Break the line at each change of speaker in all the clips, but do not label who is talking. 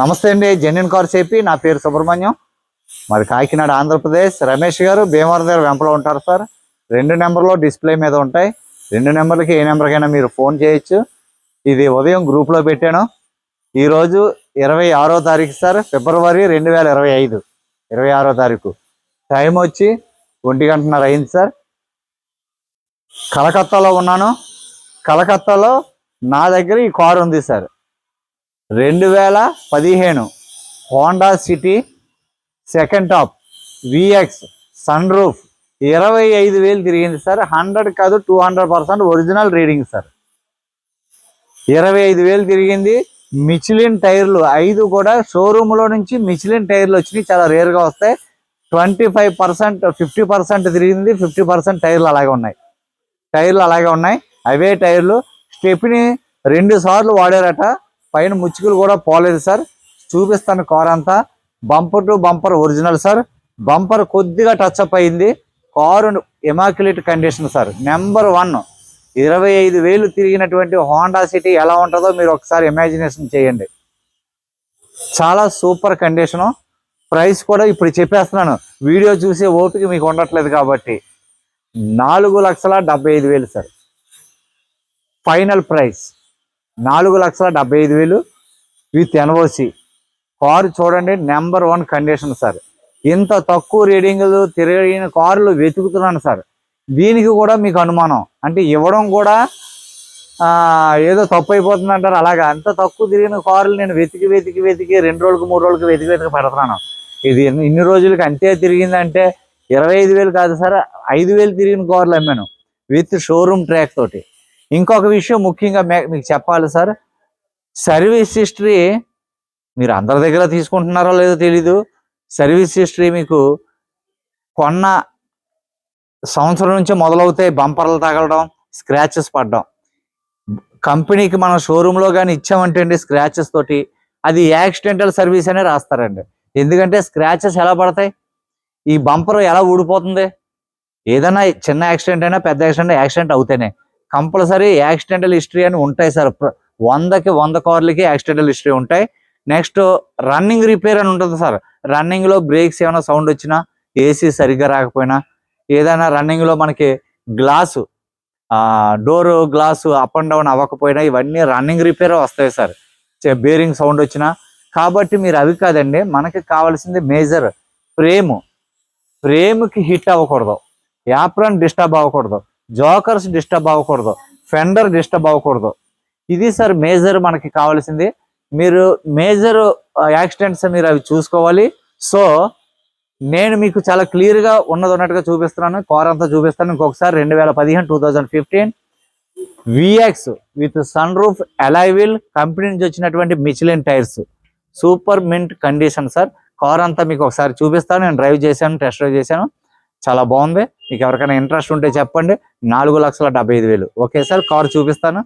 నమస్తే అండి genuine car చెప్పి నా పేరు సుబ్రహ్మణ్యం. మరి కాకినాడ ఆంధ్రప్రదేశ్. రమేష్ గారు భీమవరం దగ్గర వెంపలో ఉంటారు సార్. రెండు నెంబర్లో డిస్ప్లే మీద ఉంటాయి. రెండు నెంబర్లకి ఏ నెంబర్కైనా మీరు ఫోన్ చేయొచ్చు. ఇది ఉదయం గ్రూప్లో పెట్టాను. ఈరోజు ఇరవై ఆరో తారీఖు సార్. ఫిబ్రవరి రెండు వేల ఇరవై ఐదు. ఇరవై ఆరో తారీఖు. టైం వచ్చి ఒంటి గంటన్నర అయింది సార్. కలకత్తాలో ఉన్నాను. కలకత్తాలో నా దగ్గర ఈ కారు ఉంది సార్. రెండు వేల పదిహేను Honda city second top VX sun roof ఇరవై ఐదు వేలు తిరిగింది సార్. హండ్రెడ్ కాదు two hundred percent original reading sir. ఇరవై ఐదు వేలు తిరిగింది. మిచిలిన్ టైర్లు ఐదు కూడా షోరూంలో నుంచి మిచిలిన్ టైర్లు వచ్చినాయి. చాలా రేర్గా వస్తాయి. Twenty five percent fifty percent తిరిగింది. ఫిఫ్టీ పర్సెంట్ టైర్లు అలాగే ఉన్నాయి. టైర్లు అలాగే ఉన్నాయి. అవే టైర్లు. స్టెప్ని రెండు సార్లు వాడారట. పైన ముచ్చుకులు కూడా పోలేదు సార్. చూపిస్తాను కార్ అంతా. Bumper to bumper original sir. Bumper కొద్దిగా టచ్ అప్ అయింది. Car immaculate condition sir. Number one ఇరవై ఐదు వేలు తిరిగినటువంటి హోండా సిటీ ఎలా ఉంటుందో మీరు ఒకసారి ఇమాజినేషన్ చేయండి. చాలా సూపర్ కండిషను ప్రైస్ కూడా ఇప్పుడు చెప్పేస్తున్నాను. వీడియో చూసే ఓపిక మీకు ఉండట్లేదు కాబట్టి. నాలుగు లక్షల డెబ్బై ఐదు వేలు సార్. ఫైనల్ ప్రైస్ నాలుగు లక్షల డెబ్బై ఐదు వేలు. With NOC. కారు చూడండి నెంబర్ వన్ కండిషన్ సార్. ఇంత తక్కువ రీడింగ్లు తిరిగిన కార్లు వెతుకుతున్నాను సార్. దీనికి కూడా మీకు అనుమానం. అంటే ఇవ్వడం కూడా ఏదో తప్పు అయిపోతుంది అంటారు అలాగా అంత తక్కువ తిరిగిన కార్లు నేను వెతికి వెతికి వెతికి రెండు రోజులకు మూడు రోజులకు వెతికి వెతికి పెడుతున్నాను. ఇది ఇన్ని- ఇన్ని రోజులకి అంతే తిరిగిందంటే ఇరవై ఐదు వేలు కాదు సార్ ఐదు వేలు తిరిగిన కార్లు అమ్మాను. విత్ షోరూమ్ ట్రాక్ తోటి. ఇంకొక విషయం ముఖ్యంగా మీకు చెప్పాలి సార్. సర్వీస్ హిస్టరీ మీరు అందరి దగ్గర తీసుకుంటున్నారో లేదో తెలీదు. సర్వీస్ హిస్టరీ మీకు కొన్న సంవత్సరం నుంచి మొదలవుతాయి బంపర్లు తగలడం స్క్రాచెస్ పడడం. కంపెనీకి మనం షోరూంలో కానీ ఇచ్చామంటే అండి స్క్రాచెస్ తోటి అది యాక్సిడెంటల్ సర్వీస్ అనే రాస్తారండి. ఎందుకంటే స్క్రాచెస్ ఎలా పడతాయి? ఈ బంపర్ ఎలా ఊడిపోతుంది? ఏదైనా చిన్న యాక్సిడెంట్ అయినా పెద్ద యాక్సిడెంట్ యాక్సిడెంట్ అవుతేనే. కంపల్సరీ యాక్సిడెంటల్ హిస్టరీ అని ఉంటాయి సార్. వందకి వంద కార్లకి యాక్సిడెంటల్ హిస్టరీ ఉంటాయి. నెక్స్ట్ రన్నింగ్ రిపేర్ అని ఉంటుంది సార్. రన్నింగ్లో బ్రేక్స్ ఏమైనా సౌండ్ వచ్చినా ఏసీ సరిగ్గా రాకపోయినా ఏదైనా రన్నింగ్లో మనకి glass door glass up and down అవ్వకపోయినా ఇవన్నీ రన్నింగ్ రిపేర్ వస్తాయి సార్. బేరింగ్ సౌండ్ వచ్చినా. కాబట్టి మీరు అవి కాదండి మనకి కావాల్సింది మేజర్ ఫ్రేమ్ ఫ్రేమ్కి హిట్ అవ్వకూడదు. యాప్రాన్ డిస్టర్బ్ అవ్వకూడదు. జోకర్స్ డిస్టర్బ్ అవ్వకూడదు. ఫెండర్ డిస్టర్బ్ అవ్వకూడదు. ఇది సార్ మేజర్ మనకి కావాల్సింది. మీరు మేజర్ యాక్సిడెంట్స్ uh, మీరు అవి చూసుకోవాలి. సో నేను మీకు చాలా క్లియర్గా ఉన్నది ఉన్నట్టుగా చూపిస్తున్నాను. కార్ అంతా చూపిస్తాను. ఇంకొకసారి రెండు వేల పదిహేను two thousand fifteen VX with sun roof అలైవిల్ company నుంచి వచ్చినటువంటి Michelin tyres super mint condition sir car అంతా మీకు ఒకసారి చూపిస్తాను. నేను డ్రైవ్ చేశాను టెస్ట్ డ్రైవ్ చేశాను. చాలా బాగుంది. మీకు ఎవరికైనా ఇంట్రెస్ట్ ఉంటే చెప్పండి. నాలుగు లక్షల డెబ్బై ఐదు వేలు. ఓకే సార్ కార్ చూపిస్తాను.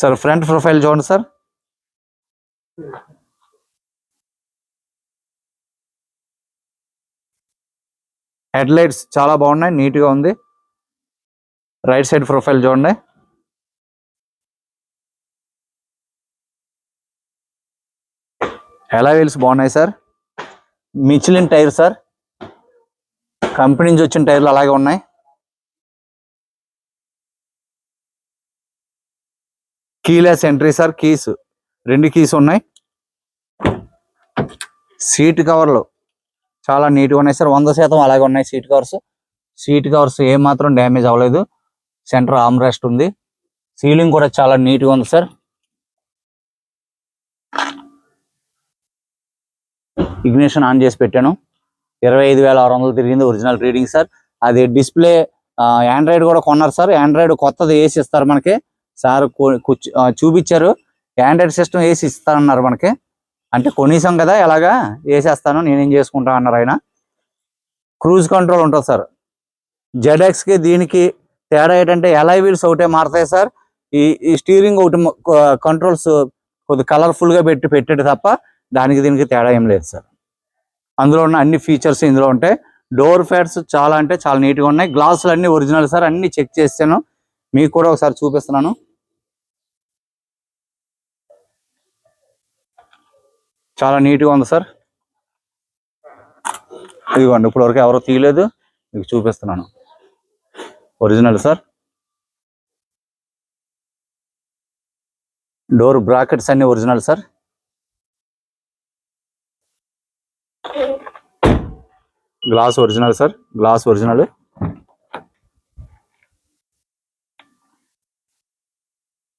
సార్ ఫ్రంట్ ప్రొఫైల్ చూడండి సార్. హెడ్ లైట్స్ చాలా బాగున్నాయి నీట్గా ఉంది. రైట్ సైడ్ ప్రొఫైల్ చూడండి. ఎలా వీల్స్ బాగున్నాయి sir? Michelin tyre sir. Company నుంచి వచ్చిన టైర్లు అలాగే ఉన్నాయి. Keyless entry sir. కీస్ రెండు కీస్ ఉన్నాయి. సీట్ కవర్లు చాలా నీట్గా ఉన్నాయి సార్. వంద శాతం అలాగే ఉన్నాయి సీట్ కవర్స్. సీట్ కవర్స్ ఏ మాత్రం డ్యామేజ్ అవ్వలేదు. సెంటర్ ఆమ్ రెస్ట్ ఉంది. సీలింగ్ కూడా చాలా నీట్గా ఉంది సార్. ఇగ్నిషన్ ఆన్ చేసి పెట్టాను. ఇరవై ఐదు వేల ఆరు వందలు తిరిగింది ఒరిజినల్ రీడింగ్ సార్. అది డిస్ప్లే ఆండ్రాయిడ్ కూడా కొన్నారు సార్. ఆండ్రాయిడ్ కొత్తది వేసి ఇస్తారు మనకి. సార్ చూపించారు. ఆండ్రాయిడ్ సిస్టమ్ వేసి ఇస్తారన్నారు మనకి. అంటే కొనీసం కదా ఎలాగా? వేసేస్తాను నేనేం చేసుకుంటా అన్నారు ఆయన. క్రూజ్ కంట్రోల్ ఉంటుంది సార్. ZX కి దీనికి తేడా ఏంటంటే ఎలై వీల్స్ ఒకటే మారుతాయి సార్. ఈ ఈ స్టీరింగ్ ఒకటి కంట్రోల్స్ కొద్ది కలర్ఫుల్గా పెట్టి పెట్టాడు తప్ప దానికి దీనికి తేడా ఏం లేదు సార్. అందులో ఉన్న అన్ని ఫీచర్స్ ఇందులో ఉంటాయి డోర్ ఫ్యాట్స్ చాలా అంటే చాలా నీట్గా ఉన్నాయి. గ్లాసులు అన్ని ఒరిజినల్ సార్ అన్ని చెక్ చేస్తాను. మీకు కూడా ఒకసారి చూపిస్తున్నాను. చాలా నీట్గా ఉంది సార్. ఇదిగోండి ఇప్పుడు వరకు ఎవరో తీయలేదు. మీకు చూపిస్తున్నాను. Original sir. డోర్ బ్రాకెట్స్ అన్ని original sir. Glass original sir. Glass original.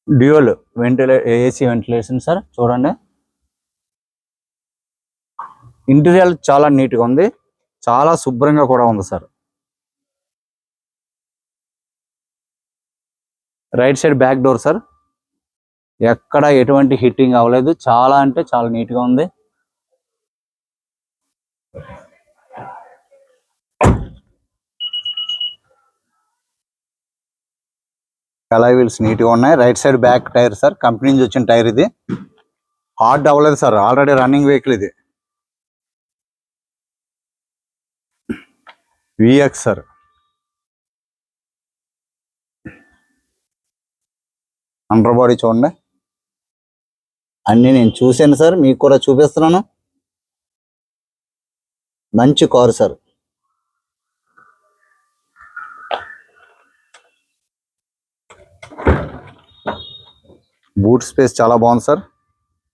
Dual వెంటిలే AC ventilation sir. చూడండి. ఇంటీరియర్ చాలా నీట్గా ఉంది. చాలా శుభ్రంగా కూడా ఉంది sir. Right side back door sir. ఎక్కడ ఎటువంటి హిట్టింగ్ అవ్వలేదు. చాలా అంటే చాలా నీట్గా ఉంది. కలాయి వీల్స్ నీట్గా ఉన్నాయి. Right side back tyre sir. Company నుంచి వచ్చిన టైర్ ఇది. హార్డ్ అవ్వలేదు సార్. ఆల్రెడీ రన్నింగ్ వెహికల్ ఇది. VX sir. అండర్ బాడీ చూడండి. అన్నీ నేను చూశాను సార్. మీకు కూడా చూపిస్తున్నాను. మంచి కారు సార్. బూట్ స్పేస్ చాలా బాగుంది సార్.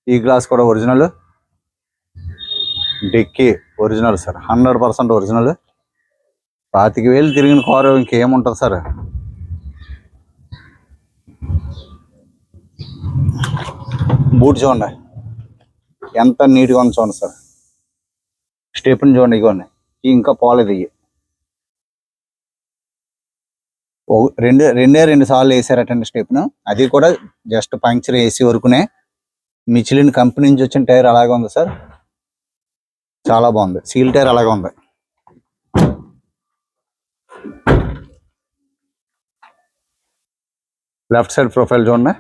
ఈ గ్లాస్ కూడా original. Dickey original sir. Hundred percent original. పాతిక వేలు తిరిగిన కారు ఇంకేముంటుంది సార్. బూట్ చూడండి. ఎంత నీట్గా ఉంది చూడండి సార్. స్టెప్ని చూడండి ఇగోండి. ఇంకా పోలేదు ఇవి ఓ- రెండు రెండే రెండు సార్లు వేసారటండి స్టెప్ను. అది కూడా జస్ట్ పంక్చర్ వేసి వరకునే మిచిలిన్ కంపెనీ నుంచి వచ్చిన టైర్ అలాగే ఉంది సార్. చాలా బాగుంది. సీల్ టైర్ అలాగే ఉంది. లెఫ్ట్ సైడ్ ప్రొఫైల్ చూడండి.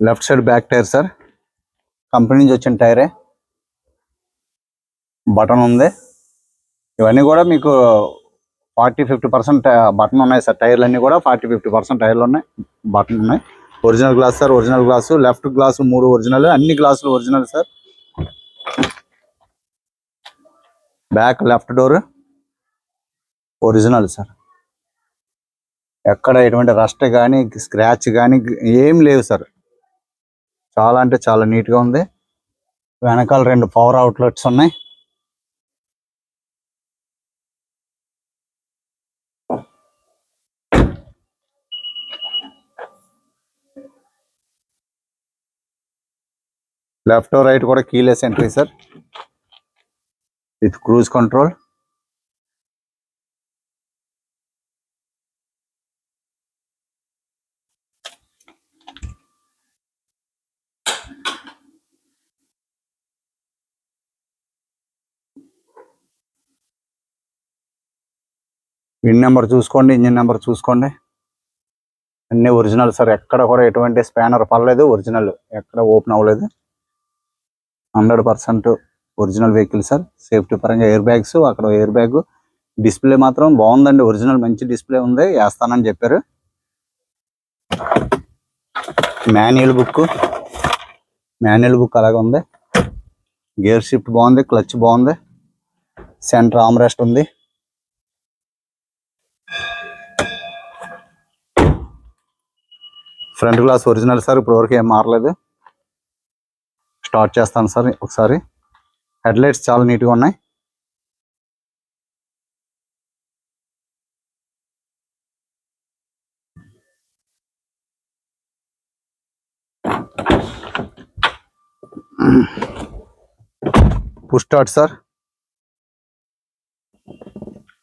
Left side back tyre sir. Company నుంచి వచ్చిన టైరే. బటన్ ఉంది. ఇవన్నీ కూడా మీకు ఫార్టీ ఫిఫ్టీ పర్సెంట్ బటన్ ఉన్నాయి సార్. టైర్లు అన్నీ కూడా ఫార్టీ ఫిఫ్టీ పర్సెంట్ టైర్లు ఉన్నాయి. బటన్ ఉన్నాయి. Original glass sir original glass. Left glass మూడు ఒరిజినల్. అన్ని గ్లాసులు original sir. Back left door original sir. ఎక్కడ ఎటువంటి రస్ట్ కానీ స్క్రాచ్ కానీ ఏం లేవు సార్. చాలా అంటే చాలా నీట్గా ఉంది. వెనకాల రెండు పవర్ అవుట్లెట్స్ ఉన్నాయి. లెఫ్ట్ రైట్ కూడా keyless entry sir. With cruise control. VIN number చూసుకోండి ఇంజిన్ నెంబర్ చూసుకోండి. అన్ని ఒరిజినల్ సార్ ఎక్కడ కూడా ఎటువంటి స్పానర్ పర్లేదు ఒరిజినల్ ఎక్కడ ఓపెన్ అవ్వలేదు. Hundred percent original vehicle sir. Safety పరంగా ఎయిర్ బ్యాగ్స్ అక్కడ ఎయిర్ బ్యాగ్. డిస్ప్లే మాత్రం బాగుందండి ఒరిజినల్ మంచి డిస్ప్లే ఉంది వేస్తానని చెప్పారు. మాన్యువల్ బుక్ మాన్యువల్ బుక్ అలాగే ఉంది. గేర్ షిఫ్ట్ బాగుంది క్లచ్ బాగుంది. సెంటర్ ఆమ్ రెస్ట్ ఉంది. ఫ్రంట్ గ్లాస్ ఒరిజినల్ సార్ ఇప్పుడు వరకు ఏం మారలేదు. స్టార్ట్ చేస్తాను సార్ ఒకసారి. హెడ్ లైట్స్ చాలా నీట్గా ఉన్నాయి. Push start sir.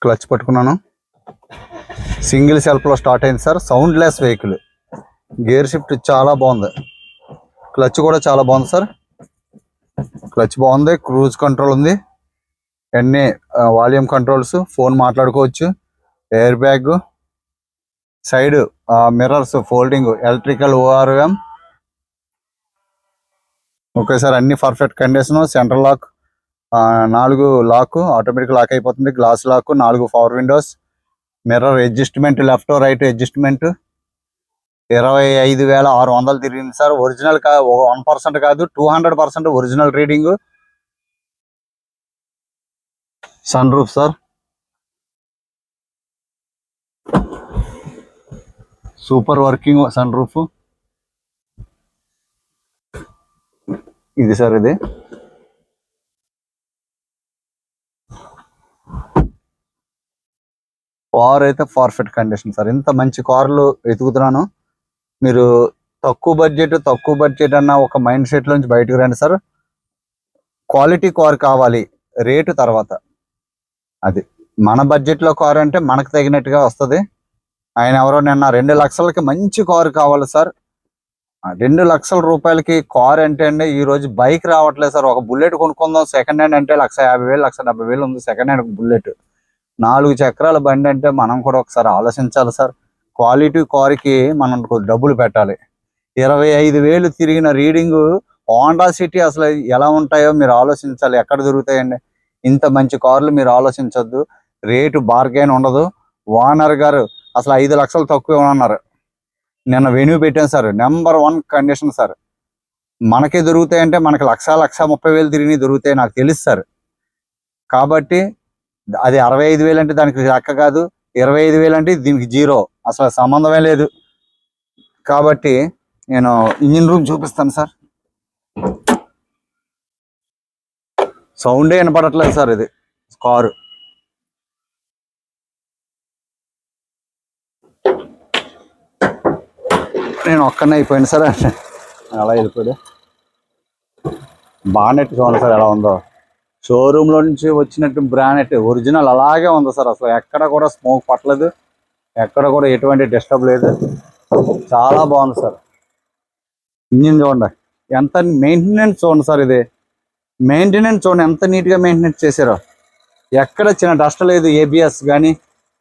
క్లచ్ పట్టుకున్నాను. సింగిల్ సెల్ఫ్లో స్టార్ట్ అయింది sir. Soundless vehicle. Gear shift చాలా బాగుంది. క్లచ్ కూడా చాలా బాగుంది సార్. క్లచ్ బాగుంది క్రూజ్ కంట్రోల్ ఉంది. అన్ని వాల్యూమ్ కంట్రోల్స్ ఫోన్ మాట్లాడుకోవచ్చు air bag side mirrors folding electrical ORM. Okay sir అన్ని పర్ఫెక్ట్ కండిషన్ సెంట్రల్ లాక్ నాలుగు లాక్ ఆటోమేటిక్ లాక్ అయిపోతుంది. గ్లాస్ లాక్ నాలుగు power windows mirror adjustment left right adjustment. ఇరవై ఐదు వేల ఆరు వందలు తిరిగింది సార్. ఒరిజినల్ కా వన్ పర్సెంట్ కాదు two hundred percent original reading. Sun roof sir. Super working sun roof. ఇది సార్ ఇది. కార్ అయితే పర్ఫెక్ట్ కండిషన్ సార్. ఇంత మంచి కార్లు వెతుకుతున్నాను. మీరు తక్కువ బడ్జెట్ తక్కువ బడ్జెట్ అన్న ఒక మైండ్ సెట్ నుంచి బయటకు రండి సార్. క్వాలిటీ కార్ కావాలి రేటు తర్వాత. అది మన బడ్జెట్లో కార్ అంటే మనకు తగినట్టుగా వస్తుంది. ఆయన ఎవరో నిన్న రెండు లక్షలకి మంచి కారు కావాలి సార్. రెండు లక్షల రూపాయలకి కార్ అంటే అండి ఈ రోజు బైక్ రావట్లేదు సార్. ఒక బుల్లెట్ కొనుక్కుందాం సెకండ్ హ్యాండ్ అంటే లక్ష యాభై వేలు లక్ష డెబ్బై వేలు ఉంది సెకండ్ హ్యాండ్ బుల్లెట్ నాలుగు చక్రాల బండి అంటే మనం కూడా ఒకసారి ఆలోచించాలి సార్. క్వాలిటీ కారుకి మనం డబ్బులు పెట్టాలి. ఇరవై ఐదు వేలు తిరిగిన రీడింగ్ హోండా సిటీ అసలు ఎలా ఉంటాయో మీరు ఆలోచించాలి. ఎక్కడ దొరుకుతాయండి? ఇంత మంచి కార్లు మీరు ఆలోచించొద్దు. రేటు బార్గెన్ ఉండదు. ఓనర్ గారు అసలు ఐదు లక్షలు తక్కువ అన్నారు. నిన్న వెన్యూ పెట్టాను sir. Number one condition sir. మనకే దొరుకుతాయంటే మనకి లక్ష లక్ష ముప్పై వేలు తిరిగి దొరుకుతాయి నాకు తెలుసు సార్. కాబట్టి అది అరవై ఐదు వేలు అంటే దానికి లెక్క కాదు. ఇరవై ఐదు వేలు అంటే దీనికి జీరో. అసలు సంబంధమే లేదు. కాబట్టి నేను ఇంజిన్ రూమ్ చూపిస్తాను సార్. సౌండే వినపడట్లేదు సార్ ఇది కారు. నేను ఒక్కనే అయిపోయింది సార్. అలా వెళ్ళిపోయాడు. బానెట్ చూడండి సార్ ఎలా ఉందో. షోరూమ్లో నుంచి వచ్చినట్టు బ్రానెట్ ఒరిజినల్ అలాగే ఉంది సార్. అసలు ఎక్కడ కూడా స్మోక్ పట్టలేదు. ఎక్కడ కూడా ఎటువంటి డిస్టర్బ్ లేదు. చాలా బాగుంది సార్. ఇంజిన్ చూడండి. ఎంత మెయింటెనెన్స్ చూడండి సార్ ఇది. మెయింటెనెన్స్ చూడండి ఎంత నీట్గా మెయింటెనెన్స్ చేశారో. ఎక్కడ చిన్న డస్ట్ లేదు ఏబిఎస్ కానీ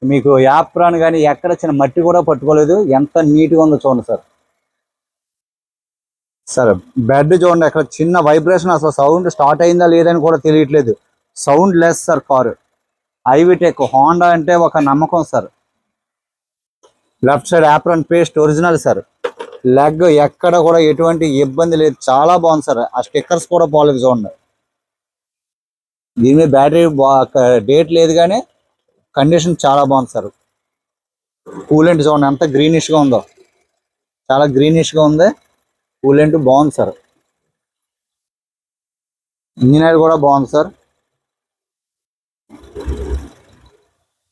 మీకు యాప్రాన్ కానీ ఎక్కడ చిన్న మట్టి కూడా పట్టుకోలేదు. ఎంత నీట్గా ఉందో చూడండి సార్. సార్ బెడ్ చూడండి అక్కడ చిన్న వైబ్రేషన్ అసలు సౌండ్ స్టార్ట్ అయిందా లేదని కూడా తెలియట్లేదు. Sound less sir car. IVTEC Honda అంటే ఒక నమ్మకం sir. Left side apron paste original sir. Leg ఎక్కడ కూడా ఎటువంటి ఇబ్బంది లేదు. చాలా బాగుంది సార్. ఆ స్టిక్కర్స్ కూడా బాగాలేదు చూడండి. దీని మీద బ్యాటరీ డేట్ లేదు కానీ కండిషన్ చాలా బాగుంది సార్. కూలెంట్ చూడండి ఎంత గ్రీనిష్గా ఉందో. చాలా గ్రీనిష్గా ఉంది. కూలెంట్ బాగుంది సార్. ఇంజనీర్ కూడా బాగుంది సార్.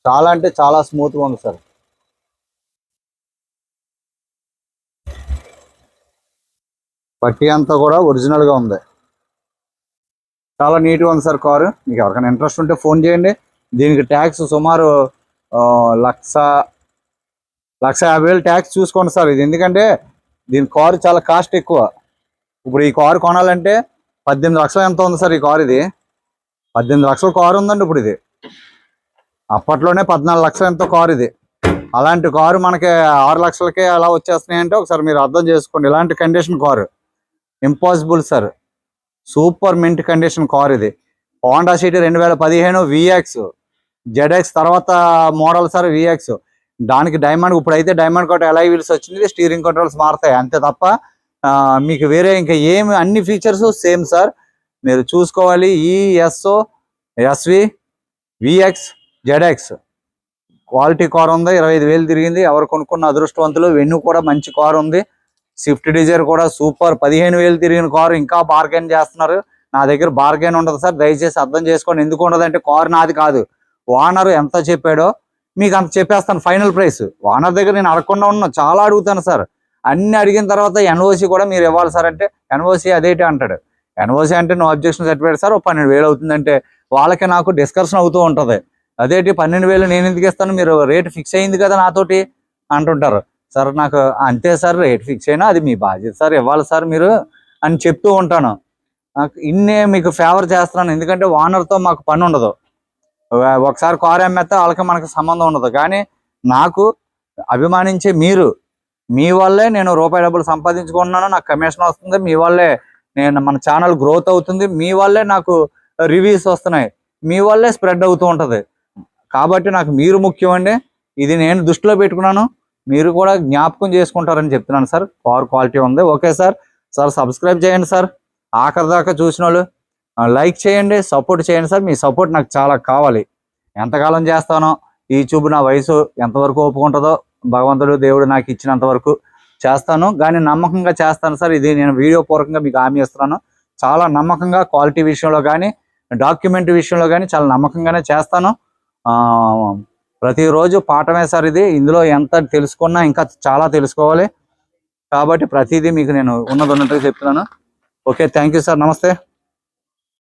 చాలా అంటే చాలా స్మూత్గా ఉంది సార్. పట్టి అంతా కూడా ఒరిజినల్గా ఉంది. చాలా నీట్గా ఉంది సార్ కారు. మీకు ఎవరికైనా ఇంట్రెస్ట్ ఉంటే ఫోన్ చేయండి. దీనికి ట్యాక్స్ సుమారు లక్ష లక్ష యాభై వేలు ట్యాక్స్ చూసుకోండి సార్. ఇది ఎందుకంటే దీని కారు చాలా కాస్ట్ ఎక్కువ. ఇప్పుడు ఈ కారు కొనాలంటే పద్దెనిమిది లక్షలు ఎంత ఉంది సార్ ఈ కారు ఇది? పద్దెనిమిది లక్షల కారు ఉందండి ఇప్పుడు ఇది. అప్పట్లోనే పద్నాలుగు లక్షలు ఎంతో కారు ఇది. అలాంటి కారు మనకి ఆరు లక్షలకే అలా వచ్చేస్తున్నాయంటే ఒకసారి మీరు అర్థం చేసుకోండి. ఇలాంటి condition car. Impossible sir super mint condition car ఇది. హోండా సిటీ రెండు వేల పదిహేను విఎక్స్ జెడ్ఎక్స్ తర్వాత మోడల్ సార్ విఎక్స్ దానికి డైమండ్ ఇప్పుడైతే డైమండ్ కోట ఎలా వీల్స్ వచ్చింది స్టీరింగ్ కంట్రోల్స్ మారుతాయి. అంతే తప్ప మీకు వేరే ఇంకా ఏమి అన్ని ఫీచర్స్ సేమ్ సార్ మీరు చూసుకోవాలి. ESO SV VX ZX quality car ఉంది. ఇరవై ఐదు వేలు తిరిగింది. ఎవరు కొనుక్కున్న అదృష్టవంతులు వెన్ను కూడా మంచి కార్ ఉంది. స్విఫ్ట్ డిజైర్ కూడా సూపర్. పదిహేను వేలు తిరిగిన కారు ఇంకా బార్గెన్ చేస్తున్నారు. నా దగ్గర బార్గెన్ ఉండదు సార్. దయచేసి అర్థం చేసుకోండి. ఎందుకు ఉండదు అంటే కారు నాది కాదు. ఓనర్ ఎంత చెప్పాడో మీకు అంత చెప్పేస్తాను. ఫైనల్ ప్రైస్ ఓనర్ దగ్గర నేను అడగకుండా ఉన్నా. చాలా అడుగుతాను సార్. అన్ని అడిగిన తర్వాత ఎన్ఓసి కూడా మీరు ఇవ్వాలి సార్ అంటే ఎన్ఓసి అదేంటి అంటాడు. ఎన్ఓసి అంటే నో అబ్జెక్షన్ సర్టిఫికేట్ సార్. ఓ పన్నెండు వేలు అవుతుందంటే వాళ్ళకి నాకు డిస్కషన్ అవుతూ ఉంటుంది. అదేంటి? పన్నెండు వేలు నేను ఎందుకు ఇస్తాను? మీరు రేట్ ఫిక్స్ అయింది కదా నాతోటి అంటుంటారు. సార్ నాకు అంతే సార్ రేట్ ఫిక్స్ అయినా అది మీ బాధ్యత సార్ ఇవ్వాలి సార్ మీరు అని చెప్తూ ఉంటాను. నాకు ఇన్నే మీకు ఫేవర్ చేస్తున్నాను. ఎందుకంటే ఓనర్తో మాకు పని ఉండదు. ఒకసారి కారు అమ్మేస్తే వాళ్ళకి మనకు సంబంధం ఉండదు. కానీ నాకు అభిమానించే మీరు మీ వల్లే నేను రూపాయి డబ్బులు సంపాదించుకుంటున్నాను. నాకు కమిషన్ వస్తుంది. మీ వల్లే నేను మన ఛానల్ గ్రోత్ అవుతుంది. మీ వల్లే నాకు రివ్యూస్ వస్తున్నాయి. మీ వల్లే స్ప్రెడ్ అవుతూ ఉంటుంది. కాబట్టి నాకు మీరు ముఖ్యం అండి ఇది నేను దృష్టిలో పెట్టుకున్నాను. మీరు కూడా జ్ఞాపకం చేసుకుంటారని చెప్తున్నాను సార్. కార్ క్వాలిటీ ఉంది. Okay sir. సార్ సబ్స్క్రైబ్ చేయండి సార్. ఆఖరి దాకా చూసిన వాళ్ళు లైక్ చేయండి సపోర్ట్ చేయండి సార్. మీ సపోర్ట్ నాకు చాలా కావాలి. ఎంతకాలం చేస్తానో యూట్యూబ్ నా వయసు ఎంతవరకు ఒప్పుకుంటుందో భగవంతుడు దేవుడు నాకు ఇచ్చినంత వరకు చేస్తాను. కానీ నమ్మకంగా చేస్తాను సార్. ఇది నేను వీడియో పూర్వకంగా మీకు హామీ ఇస్తున్నాను. చాలా నమ్మకంగా క్వాలిటీ విషయంలో కానీ డాక్యుమెంట్ విషయంలో కానీ చాలా నమ్మకంగానే చేస్తాను. ప్రతిరోజు పాఠమే సార్ ఇది. ఇందులో ఎంత తెలుసుకున్నా ఇంకా చాలా తెలుసుకోవాలి. కాబట్టి ప్రతిదీ మీకు నేను ఉన్నది ఉన్నట్టుగా చెప్తున్నాను. Okay thank you sir. నమస్తే.